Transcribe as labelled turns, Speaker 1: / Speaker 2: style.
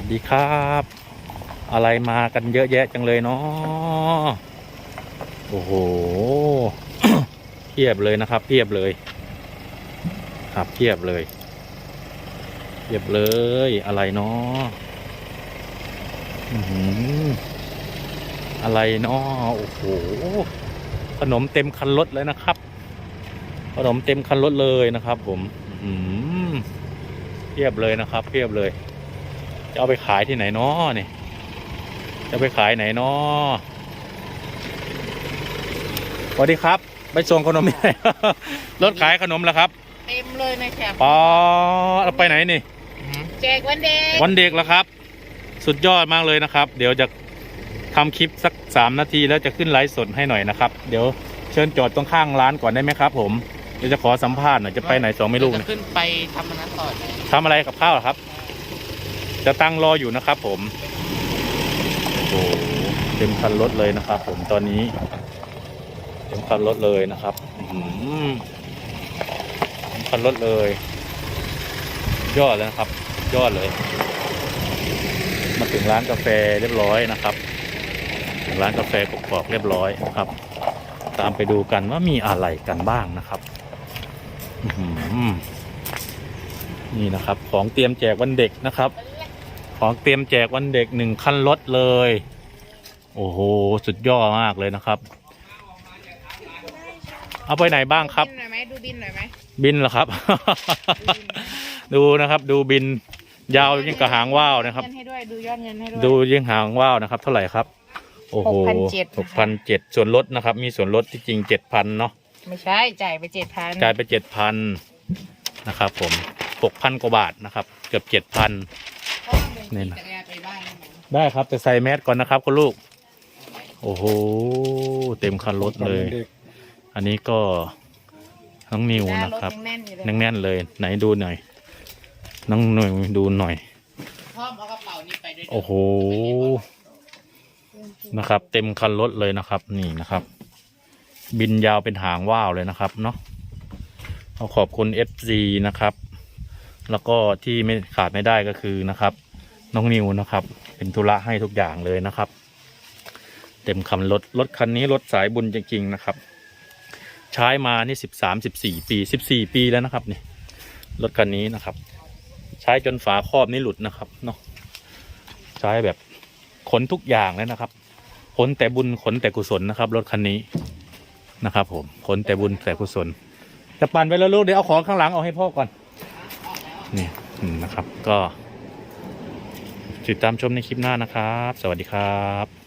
Speaker 1: วัสดีครับ อะไรมากันเยอะแยะจังเลยเนาะโอ้โหเพียบเลยนะครับ เพียบเลย ครับเพียบเลยเพียบเลยอะไรเนาะออะไรเนาะโอ้โหขนมเต็มคันรถเลยนะครับ ขนมเต็มคันรถเลยนะครับ ผม อื้อหือเพียบเลยนะครับเพียบเลย จะเอาไปขายที่ไหนเนาะนี่ จะไปขายไหนเนาะสวัสดีครับ ไปส่งขนมที่ไหน รถขายขนมแล้วครับ
Speaker 2: เต็มเลยนะแคบ
Speaker 1: อ๋อเราไปไหนนี่
Speaker 2: แจกวันเด็ก
Speaker 1: วันเด็กแล้วครับ สุดยอดมากเลยนะครับ เดี๋ยวจะทำคลิปสักสามนาทีแล้วจะขึ้นไลฟ์สดให้หน่อยนะครับ เดี๋ยวเชิญจอดตรงข้างร้านก่อนได้ไหมครับ ผม เดี๋ยวจะขอสัมภาษณ์หน่อยจะไปไหนสองไม่รู้
Speaker 2: จะ
Speaker 1: เนี่ย
Speaker 2: ขึ้นไปทำมันนั้นต่อ
Speaker 1: ทำอะไรกับข้าวเหรอครับ จะตั้งรออยู่นะครับ ผมโอ้โหเต็มคันรถเลยนะครับ ผมตอนนี้ เต็มคันรถเลยนะครับเต็มคันรถเลย ยอดเลยนะครับยอดเลย มาถึงร้านกาแฟเรียบร้อยนะครับ ถึงร้านกาแฟกรอกๆเรียบร้อยนะครับ ตามไปดูกันว่ามีอะไรกันบ้างนะครับนี่นะครับ ของเตรียมแจกวันเด็กนะครับ ของเตรียมแจกวันเด็กหนึ่งคันรถเลย โอ้โห สุดยอดมากเลยนะครับ เอาไปไหนบ้างครับ
Speaker 2: บินหน่อยไหมดูบินหน่อยไหม
Speaker 1: บินเหรอครับ ดูนะครับ ดูบินยาวยิ่งกระหางว่าวนะครับ
Speaker 2: เงินให้ด้วยดูยอดเงินให้ด้วย
Speaker 1: ดูยิ่งหางว่าวนะครับ เท่าไหร่ครับ โอ้โห
Speaker 2: 6,700
Speaker 1: หกพันเจ็ดส่วนลดนะครับ มีส่วนลดที่จริงเจ็ดพันเนาะ
Speaker 2: ไม่ใช่จ่ายไปเจ็ดพัน
Speaker 1: จ่ายไปเจ็ดพันนะครับผมหกพันกว่าบาทนะครับ เกือบเจ็ดพัน นี่นะ
Speaker 2: จักรยานไปบ้านได้ไหม
Speaker 1: ได้ครับแต่ใส่แมสก่อนนะครับคุณลูก โอ้โห เต็มคันรถเลย อันนี้ก็น้องนิว
Speaker 2: หน้า
Speaker 1: นะ
Speaker 2: รถ
Speaker 1: ครับ
Speaker 2: ยังแน่นอยู่เลย
Speaker 1: แน่นๆเลย ไหนดูหน่อย น้องหน่อยดูหน่อย
Speaker 2: พ่อมเอากระเป๋านี้ไปด้วยนะ
Speaker 1: โอ้โหนะครับ เต็มคันรถเลยนะครับ นี่นะครับ บินยาวเป็นหางว่าวเลยนะครับ เนาะขอขอบคุณ FC นะครับ แล้วก็ที่ไม่ขาดไม่ได้ก็คือนะครับ น้องนิวนะครับ เป็นธุระให้ทุกอย่างเลยนะครับ เต็มคันรถรถคันนี้รถสายบุญจริงๆนะครับ ใช้มานี่สิบสามสิบสี่ปีสิบสี่ปีแล้วนะครับนี่รถคันนี้นะครับ ใช้จนฝาครอบนี่หลุดนะครับเนาะใช้แบบขนทุกอย่างเลยนะครับขนแต่บุญขนแต่กุศลนะครับรถคันนี้นะครับ ผมขนแต่บุญแต่กุศลจะปั่นไปแล้วลูกเดี๋ยวเอาของข้างหลังเอาให้พ่อก่อนนี่นะครับก็ ติดตามชมในคลิปหน้านะครับ สวัสดีครับ